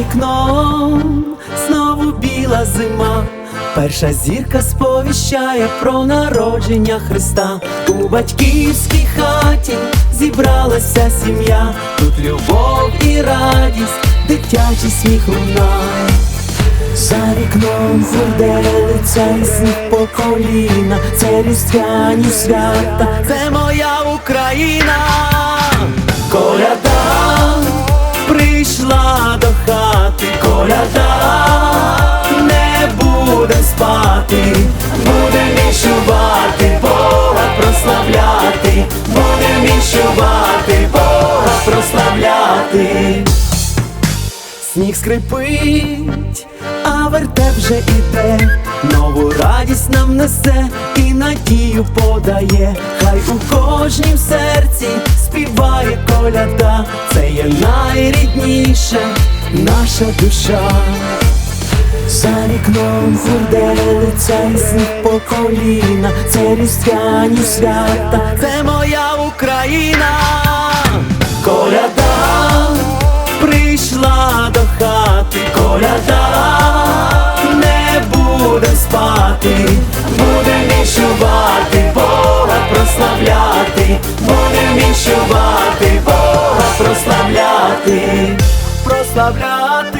вікном знову біла зима. Перша зірка сповіщає про народження Христа. У батьківській хаті зібралася сім'я. Тут любов і радість, дитячий сміх лунає. За вікном хурделиця і сніг по коліна, це різдвяні свята, це моя Україна, Сніг скрипить, а вертеп вже іде, нову радість нам несе і надію подає, хай у кожнім серці співає коляда, це є найрідніше наша душа. За вікном хурделиця і сніг по коліна, це різдвяні свята, це спати, буде віщувати, Бога прославляти, буде віщувати, Бога прославляти, прославляти.